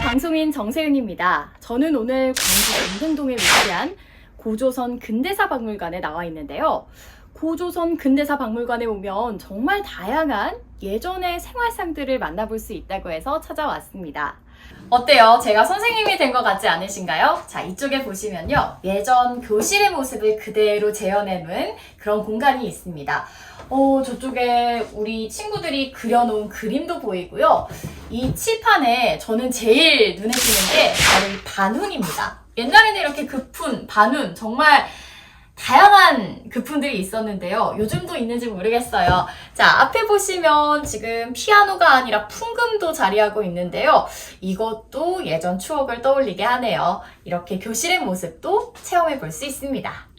방송인 정세윤입니다. 저는 오늘 광주 연등동에 위치한 고조선 근대사 박물관에 나와 있는데요. 고조선 근대사 박물관에 오면 정말 다양한 예전의 생활상들을 만나볼 수 있다고 해서 찾아왔습니다. 어때요? 제가 선생님이 된 것 같지 않으신가요? 자, 이쪽에 보시면요. 예전 교실의 모습을 그대로 재현해놓은 그런 공간이 있습니다. 어, 저쪽에 우리 친구들이 그려놓은 그림도 보이고요. 이 칠판에 저는 제일 눈에 띄는 게 바로 이 반훈입니다. 옛날에는 이렇게 급훈, 반훈, 정말 다양한 급훈들이 있었는데요. 요즘도 있는지 모르겠어요. 자, 앞에 보시면 지금 피아노가 아니라 풍금도 자리하고 있는데요. 이것도 예전 추억을 떠올리게 하네요. 이렇게 교실의 모습도 체험해 볼 수 있습니다.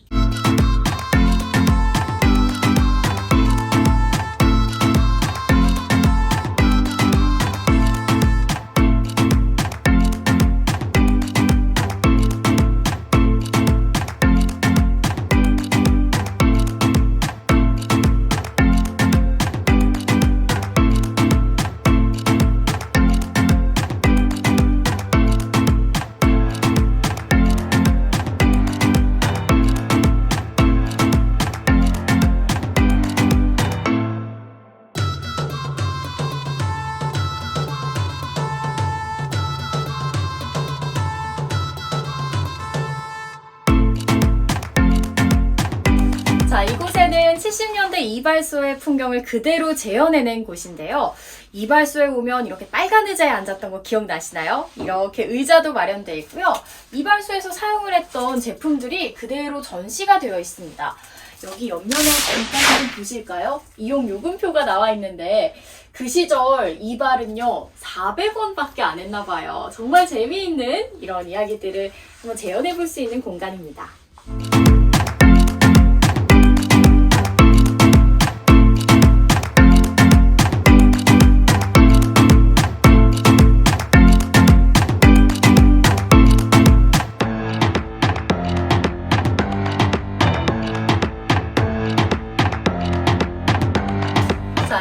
70년대 이발소의 풍경을 그대로 재현해낸 곳인데요. 이발소에 오면 이렇게 빨간 의자에 앉았던 거 기억나시나요? 이렇게 의자도 마련되어 있고요. 이발소에서 사용을 했던 제품들이 그대로 전시가 되어 있습니다. 여기 옆면에 잠깐 좀 보실까요? 이용 요금표가 나와 있는데 그 시절 이발은요 400원밖에 안 했나 봐요. 정말 재미있는 이런 이야기들을 한번 재현해 볼 수 있는 공간입니다.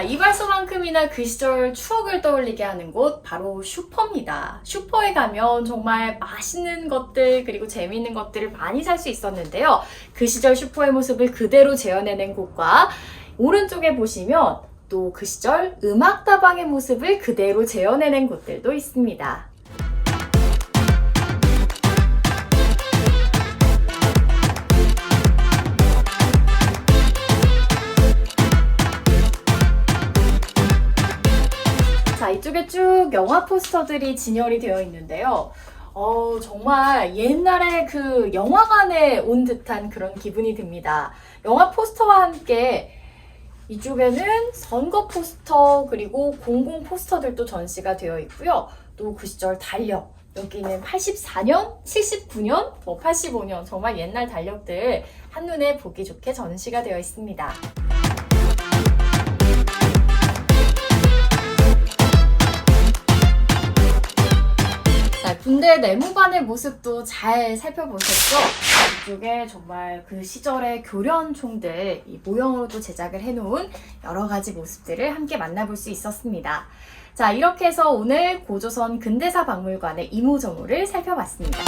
자, 이발소만큼이나 그 시절 추억을 떠올리게 하는 곳 바로 슈퍼입니다. 슈퍼에 가면 정말 맛있는 것들 그리고 재미있는 것들을 많이 살 수 있었는데요. 그 시절 슈퍼의 모습을 그대로 재현해낸 곳과 오른쪽에 보시면 또 그 시절 음악다방의 모습을 그대로 재현해낸 곳들도 있습니다. 자, 이쪽에 쭉 영화 포스터들이 진열이 되어 있는데요. 어, 정말 옛날에 그 영화관에 온 듯한 그런 기분이 듭니다. 영화 포스터와 함께 이쪽에는 선거 포스터 그리고 공공 포스터들도 전시가 되어 있고요. 또 그 시절 달력. 여기는 84년, 79년, 뭐 85년 정말 옛날 달력들 한눈에 보기 좋게 전시가 되어 있습니다. 군대 내무반의 모습도 잘 살펴보셨죠? 이쪽에 정말 그 시절의 교련 총들 이 모형으로 도 제작을 해놓은 여러 가지 모습들을 함께 만나볼 수 있었습니다. 자, 이렇게 해서 오늘 고조선 근대사 박물관의 이모저모를 살펴봤습니다.